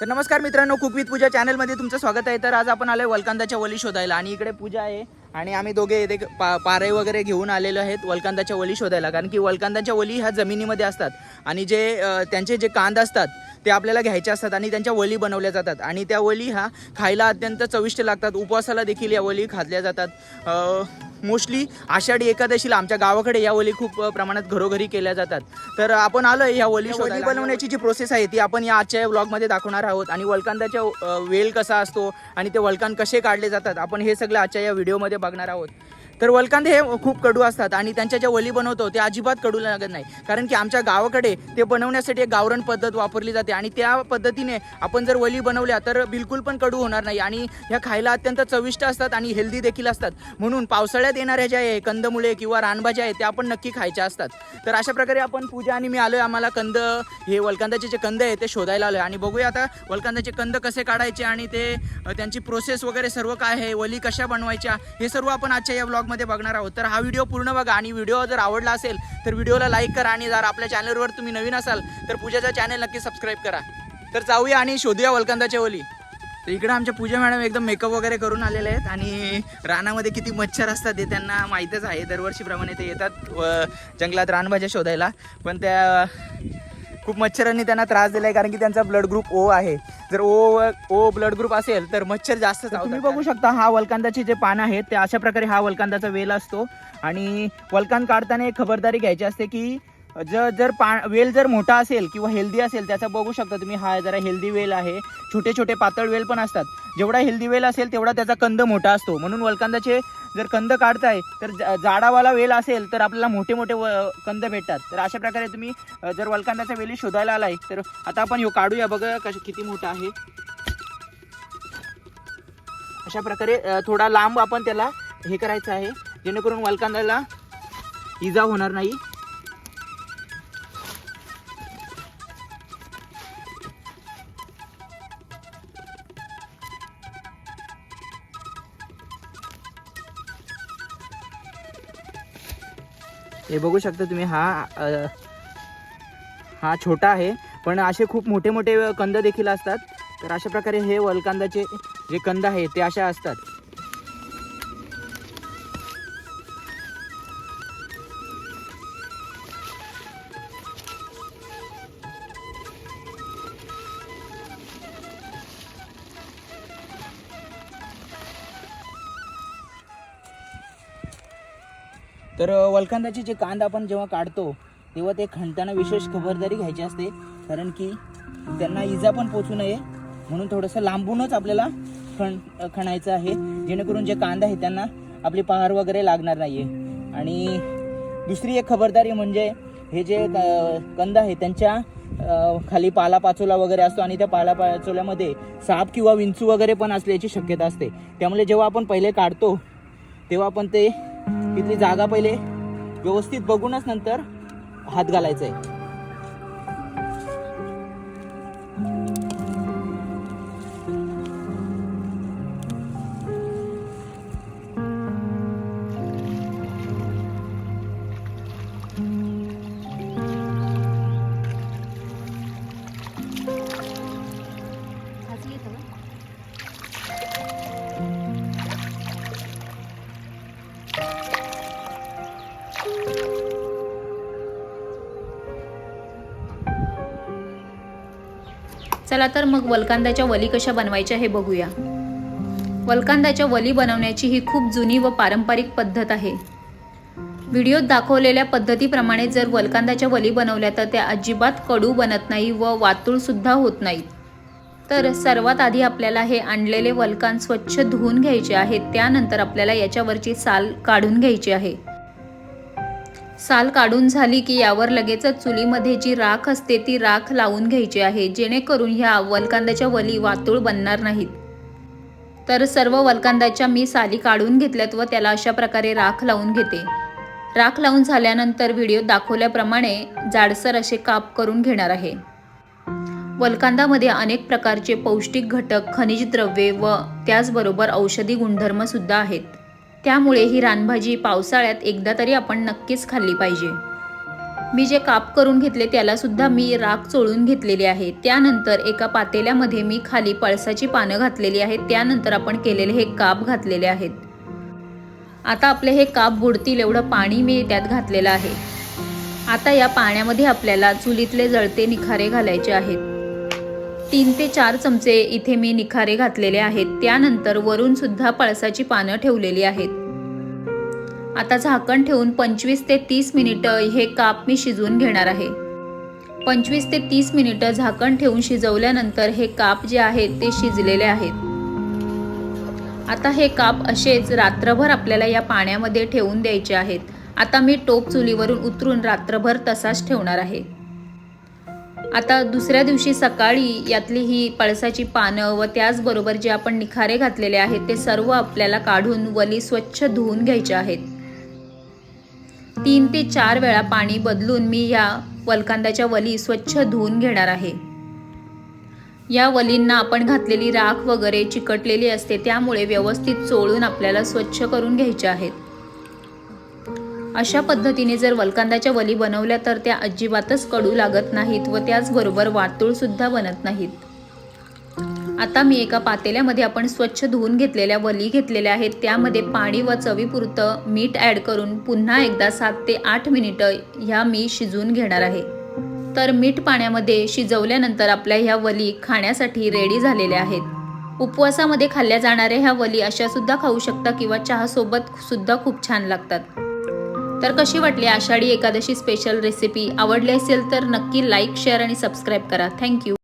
तर नमस्कार मित्रांनो कुक विथ पूजा चॅनलमध्ये तुमचं स्वागत आहे. तर आज आपण आलोय वलकांदाच्या वली शोधायला आणि इकडे पूजा आहे आणि आम्ही दोघे इथे पा पारे वगैरे घेऊन आलेलो आहेत वलकांदाच्या वली शोधायला. कारण की वलकांदाच्या वली ह्या जमिनीमध्ये असतात आणि जे त्यांचे जे कांद असतात ते आपल्याला घ्यायचे असतात आणि त्यांच्या वली बनवल्या जातात. आणि त्या वली ह्या खायला अत्यंत चविष्ट लागतात. उपवासाला देखील या वली खाल्ल्या जातात. मोस्टली आषाढी एकादशीला आमच्या गावाकडे या वली खूप प्रमाणात घरोघरी केल्या जातात. तर आपण आलोय ह्या वली वली बनवण्याची जी प्रोसेस आहे ती आपण या आजच्या ब्लॉगमध्ये दाखवणार आहोत. आणि वलकांदाच्या वेल कसा असतो आणि ते वलकांद कसे काढले जातात आपण हे सगळं आजच्या या व्हिडिओमध्ये बघणार आहोत. तर वलकांदे हे खूप कडू असतात आणि त्यांच्या ज्या वली बनवतो ते अजिबात कडू लागत नाही. कारण की आमच्या गावाकडे ते बनवण्यासाठी एक गावरण पद्धत वापरली जाते आणि त्या पद्धतीने आपण जर वली बनवल्या तर बिलकुल पण कडू होणार नाही आणि ह्या खायला अत्यंत चविष्ट असतात आणि हेल्दी देखील असतात. म्हणून पावसाळ्यात येणाऱ्या ज्या आहे कंदमुळे किंवा रानभाज्या आहेत त्या आपण नक्की खायच्या असतात. तर अशा प्रकारे आपण पूजा आणि मी आलोय. आम्हाला कंद हे वलकांदाचे जे कंद आहे ते शोधायला आलोय. आणि बघूया आता वलकांदाचे कंद कसे काढायचे आणि ते त्यांची प्रोसेस वगैरे सर्व काय आहे वली कशा बनवायच्या हे सर्व आपण आजच्या या ब्लॉगमध्ये बघणार आहोत. तर हा व्हिडिओ पूर्ण बघा आणि व्हिडिओ जर आवडला असेल तर व्हिडिओला लाईक करा आणि जर आपल्या चॅनलवर तुम्ही नवीन असाल तर पूजाचा चॅनल नक्की सबस्क्राईब करा. तर जाऊया आणि शोधूया वलकंदाच्या ओली. तर इकडे आमच्या पूजा मॅडम एकदम मेकअप वगैरे करून आलेले आहेत आणि रानामध्ये किती मच्छर असतात हे त्यांना माहीतच आहे. दरवर्षीप्रमाणे ते येतात जंगलात रानभाज्या शोधायला. पण त्या खूप मच्छरांनी त्यांना त्रास दिलाय कारण की त्यांचा ब्लड ग्रुप ओ आहे. जर ओ ओ ब्लड ग्रुप असेल तर मच्छर जास्त तुम्ही बघू शकता हा वलकांदाचे जे पान आहेत ते अशा प्रकारे हा वलकांदाचा वेल असतो. आणि वलकांद काढताना एक खबरदारी घ्यायची असते की जर जर पा वेल जर मोठा असेल किंवा हेल्दी असेल त्याचा बघू शकता तुम्ही हा जरा हेल्दी वेल आहे. छोटे छोटे पातळ वेल पण असतात. जेवढा हेल्दी वेल असेल तेवढा त्याचा कंद मोठा असतो. म्हणून वलकांदाचे जर कंद काढताय तर जा- जाडावाला वेल असेल तर आपल्याला मोठे मोठे व कंद भेटतात. तर अशा प्रकारे तुम्ही जर वलकांदाचा वेली शोधायला आलाय तर आता आपण ह्यो काढूया. बघा कश किती मोठा आहे. अशा प्रकारे थोडा लांब आपण त्याला हे करायचं आहे. जेणेकरून वलकांदाला इजा होणार नाही. हे बघू शकता तुम्ही हा हा छोटा आहे पण असे खूप मोठे मोठे कंद देखील असतात. तर अशा प्रकारे हे वलकांदाचे जे कंद आहे ते अशा असतात. तर अ, जे कांद आपण जेव्हा काढतो तेव्हा ते खणताना विशेष खबरदारी घ्यायची असते. कारण की त्यांना इजा पण पोचू नये. म्हणून थोडंसं लांबूनच आपल्याला खण खणायचं आहे. जेणेकरून जे कांदा आहे त्यांना आपली पहार वगैरे लागणार नाही आहे आणि दुसरी एक खबरदारी म्हणजे हे जे कंद आहे त्यांच्या खाली पालापाचोला वगैरे असतो आणि त्या पालापाचोल्यामध्ये साप किंवा विंचू वगैरे पण असल्याची शक्यता असते. त्यामुळे जेव्हा आपण पहिले काढतो तेव्हा आपण ते तिथली जागा पहिले व्यवस्थित बघूनच नंतर हात घालायचा आहे चला तर मग वलकांदाच्या वली कशा बनवायच्या हे बघूया. वलकांदाच्या वली बनवण्याची ही खूप जुनी व पारंपरिक पद्धत आहे. व्हिडिओत दाखवलेल्या पद्धतीप्रमाणे जर वलकांदाच्या वली बनवल्या तर त्या अजिबात कडू बनत नाही व वातूळसुद्धा होत नाहीत. तर सर्वात आधी आपल्याला हे आणलेले वलकान स्वच्छ धुवून घ्यायचे आहे. त्यानंतर आपल्याला याच्यावरची साल काढून घ्यायची आहे. साल काढून झाली की यावर लगेचच चुलीमध्ये जी राख असते ती राख लावून घ्यायची आहे जेणेकरून ह्या वलकांदाच्या वली वातूळ बनणार नाहीत. तर सर्व वलकांदाच्या मी साली काढून घेतल्यात व त्याला अशा प्रकारे राख लावून घेते. राख लावून झाल्यानंतर व्हिडिओ दाखवल्याप्रमाणे जाडसर असे काप करून घेणार आहे. वलकांदामध्ये अनेक प्रकारचे पौष्टिक घटक खनिज द्रव्ये व त्याचबरोबर औषधी गुणधर्मसुद्धा आहेत. त्यामुळे ही रानभाजी पावसाळ्यात एकदा तरी आपण नक्कीच खाल्ली पाहिजे. मी जे काप करून घेतले त्याला सुद्धा मी राख चोळून घेतलेली आहे. त्यानंतर एका पातेल्यामध्ये मी खाली पळसाची पानं घातलेली आहेत. त्यानंतर आपण केलेले हे काप घातलेले आहेत. आता आपले हे काप बुडतील एवढं पाणी मी त्यात घातलेलं आहे. आता या पाण्यामध्ये आपल्याला चुलीतले जळते निखारे घालायचे आहेत. तीन ते चार चमचे इथे मी निखारे घातलेले आहेत. त्यानंतर वरून सुद्धा पळसाची पानं ठेवलेली आहेत. आता झाकण ठेवून पंचवीस ते तीस मिनिटं हे काप मी शिजवून घेणार आहे. पंचवीस ते तीस मिनिटं झाकण ठेवून शिजवल्यानंतर हे काप जे आहेत ते शिजलेले आहेत. आता हे काप असेच रात्रभर आपल्याला या पाण्यामध्ये ठेवून द्यायचे आहेत. आता मी टोप चुलीवरून उतरून रात्रभर तसाच ठेवणार आहे. आता दुसऱ्या दिवशी सकाळी यातली ही पळसाची पानं व त्याचबरोबर जे आपण निखारे घातलेले आहेत ते सर्व आपल्याला काढून वली स्वच्छ धुवून घ्यायचे आहेत. तीन ते चार वेळा पाणी बदलून मी या वलकांदाच्या वली स्वच्छ धुवून घेणार आहे. या वलींना आपण घातलेली राख वगैरे चिकटलेली असते त्यामुळे व्यवस्थित चोळून आपल्याला स्वच्छ करून घ्यायच्या आहेत. अशा पद्धतीने जर वलकांदाच्या वली बनवल्या तर त्या अजिबातच कडू लागत नाहीत व त्याचबरोबर वातूळसुद्धा बनत नाहीत. आता मी एका पातेल्यामध्ये आपण स्वच्छ धुवून घेतलेल्या वली घेतलेल्या आहेत. त्यामध्ये पाणी व चवीपुरतं मीठ ॲड करून पुन्हा एकदा सात ते आठ मिनिटं ह्या मी शिजवून घेणार आहे. तर मीठ पाण्यामध्ये शिजवल्यानंतर आपल्या ह्या वली खाण्यासाठी रेडी झालेल्या आहेत. उपवासामध्ये खाल्ल्या जाणाऱ्या ह्या वली अशा सुद्धा खाऊ शकता किंवा चहासोबत सुद्धा खूप छान लागतात. तर कशी वाटली आषाढी एकादशी स्पेशल रेसिपी आवडली असेल तर नक्की लाईक शेअर आणि सबस्क्राईब करा. Thank you